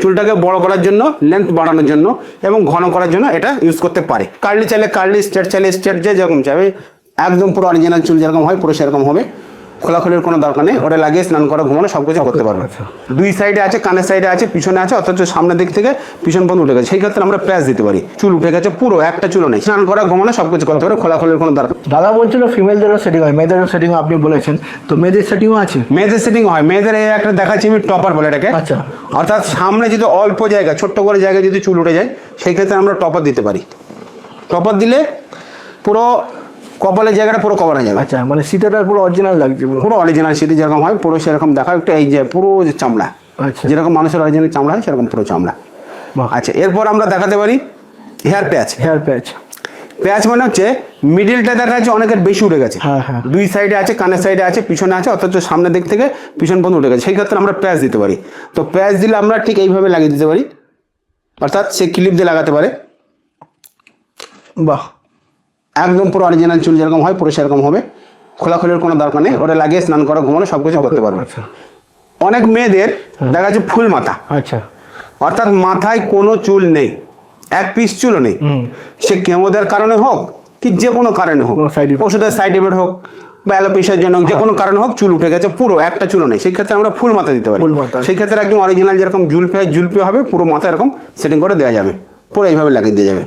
চুলটাকে বড় করার জন্য লেন্থ বাড়ানোর জন্য এবং ঘন করার জন্য এটা ইউজ করতে পারে। কার্লি চাইলে কার্লি স্ট্রেট চাইলে স্ট্রেট যে যেরকম চাইবে, একদম পুরো অরিজিনাল চুল যেরকম হয়, পুরো সেরকম হবে। খোলাখুলির কোনো দরকার নেই। ওটা লাগিয়ে স্নান করা ঘুমানো সব কিছু করতে পারবে। দুই সাইডে আছে কানের সাইডে আছে পিছনে আছে অথচ সামনের দিক থেকে পিছন পর্যন্ত উঠে গেছে। সেই ক্ষেত্রে আমরা প্যাচ দিতে পারি। চুল উঠে গেছে পুরো একটা চুলও নেই। স্নান করা ঘুমানো সব কিছু করতে পারে খোলাখুলির কোনো দরকার দাদা বলছিল ফিমেলদেরও সেটিং হয় মেয়েদেরও সেটিং আপনি বলেছেন। তো মেয়েদের সেটিংও আছে? মেয়েদের সেটিং হয়। মেয়েদের এই একটা দেখাচ্ছি আমি টপার বলে এটাকে। আচ্ছা। অর্থাৎ সামনে যদি অল্প জায়গা ছোট্ট করে জায়গায় যদি চুল উঠে যায় সেই ক্ষেত্রে আমরা টপার দিতে পারি। টপার দিলে পুরো কপালের জায়গাটা পুরো কভার হয়ে যাবে। আচ্ছা মানে শীতেটা পুরো অরিজিনাল লাগছে পুরো। অরিজিনাল সিটি যেরকম হয় পুরো সেরকম দেখা একটা এই যে পুরো যে চামড়া। আচ্ছা। যেরকম মানুষের অরিজিনাল চামড়া হয় সেরকম পুরো চামড়া। আচ্ছা এরপর আমরা দেখাতে পারি হেয়ার প্যাচ হেয়ার প্যাচ প্যাচ মানে হচ্ছে মিডিলটা দেখা যাচ্ছে অনেকের বেশি উঠে গেছে। হ্যাঁ, হ্যাঁ। দুই সাইডে আছে কানের সাইডে আছে পিছনে আছে অথচ সামনের দিক থেকে পিছন পর্যন্ত উঠে গেছে। সেই ক্ষেত্রে আমরা প্যাচ দিতে পারি। তো প্যাচ দিলে আমরা ঠিক এইভাবে লাগিয়ে দিতে পারি। অর্থাৎ সে ক্লিপ দিয়ে লাগাতে পারে। বাহ। একদম পুরো অরিজিনাল চুল যেরকম হয় পুরো সেরকম হবে। খোলাখুলির কোনো দরকার নেই। ওটা লাগিয়ে স্নান করা ঘুমানো সব কিছু করতে পারবে। আচ্ছা। অনেক মেয়েদের দেখা যাচ্ছে ফুল মাথা। আচ্ছা। অর্থাৎ মাথায় কোনো চুল নেই। এক পিস চুলও নেই। সে কেমোদের কারণে হোক কি যে কোনো কারণে হোক ওষুধের সাইড এফেক্ট হোক বা অ্যালোপেশিয়ার জন্য যে কোনো কারণে হোক চুল উঠে গেছে পুরো একটা চুলও নেই। সেই ক্ষেত্রে আমরা ফুল মাথা দিতে পারি। সেই ক্ষেত্রে একদম অরিজিনাল যেরকম জুলপে হয় জুলপে হবে পুরো মাথা এরকম সেটিং করে দেওয়া যাবে। পুরো এইভাবে লাগিয়ে দেওয়া যাবে।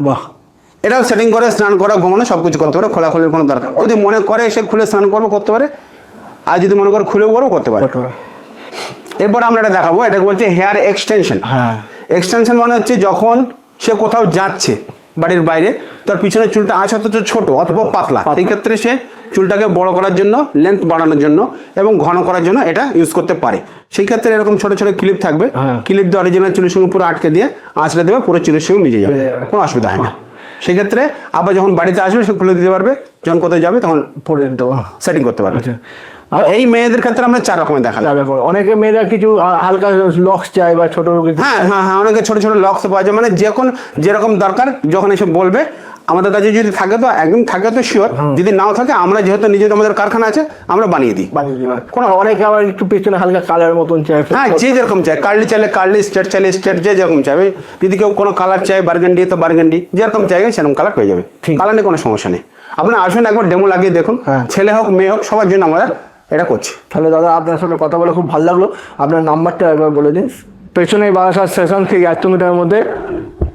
বাহ। এটাও সেটিং করে স্নান করা ঘুমানো সব কিছু করতে পারে খোলাখুলির কোনো দরকার যদি মনে করে সে খুলে স্নান করব করতে পারে। আর যদি মনে করে খুলেও করব করতে পারে। এরপর আমরা এটা দেখাবো এটাকে বলছে হেয়ার এক্সটেনশন হ্যাঁ। এক্সটেনশন মানে হচ্ছে যখন সে কোথাও যাচ্ছে বাড়ির বাইরে তার পিছনে চুলটা আছে অথচ ছোট অথবা পাতলা। সেই ক্ষেত্রে সে চুলটাকে বড় করার জন্য লেন্থ বাড়ানোর জন্য এবং ঘন করার জন্য এটা ইউজ করতে পারে। সেই ক্ষেত্রে এরকম ছোট ছোট ক্লিপ থাকবে। হ্যাঁ। ক্লিপ দিয়ে অরিজিনাল চুলের সঙ্গে পুরো আটকে দিয়ে আঁচড়ে দেবে পুরো চুলের সঙ্গে মিজে যাবে। কোনো অসুবিধা হয় না। সেক্ষেত্রে আবার যখন বাড়িতে আসবে, সে খুলে দিতে পারবে। যখন কোথায় যাবে, তখন সেটিং করতে পারবে। আচ্ছা। আর এই মেয়েদের ক্ষেত্রে আমরা চার রকমের দেখালাম যাবে অনেকে মেয়েরা কিছু হালকা লক্স চায় বা ছোট হ্যাঁ হ্যাঁ হ্যাঁ অনেকে ছোট ছোট লক্স পাওয়া যায়। মানে যখন যেরকম দরকার যখন এসে বলবে আমাদের কাছে যদি থাকে তো একদম থাকে তো শিওর যদি নাও থাকে আমরা যেহেতু নিজেদের আমাদের কারখানা আছে আমরা বানিয়ে দিই। বানিয়ে দিবে কোনো অনেকে আবার একটু পেছনে হালকা কালার মতন চায়। হ্যাঁ যে যেরকম চাই কার্লি চাইলে কার্লি স্ট্রেট চাইলে স্ট্রেট যে যেরকম চাইবে যদি কেউ কোনো কালার চাই বার্গেন্ডি তো বার্গেন্ডি যেরকম চাইবে সেরকম কালার পেয়ে যাবে। কালার নিয়ে কোনো সমস্যা নেই। আপনি আসুন একবার ডেমো লাগিয়ে দেখুন। হ্যাঁ। ছেলে হোক মেয়ে হোক সবার জন্য আমরা এটা করছি। তাহলে দাদা আপনার সঙ্গে কথা বলে খুব ভালো লাগল। আপনার নাম্বারটা একবার বলে দিন। পেছনে বারাসাত স্টেশন থেকে একশো মিটারের মধ্যে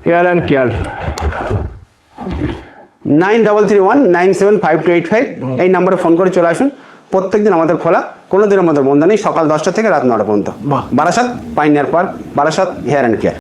hair and care nine double three one nine seven five two eight five এই নাম্বারে ফোন করে চলে আসুন। প্রত্যেক দিন আমাদের খোলা কোনো দিনের মধ্যে বন্ধ নেই সকাল দশটা থেকে রাত নটা পর্যন্ত। Barasat pioneer park Barasat hair and care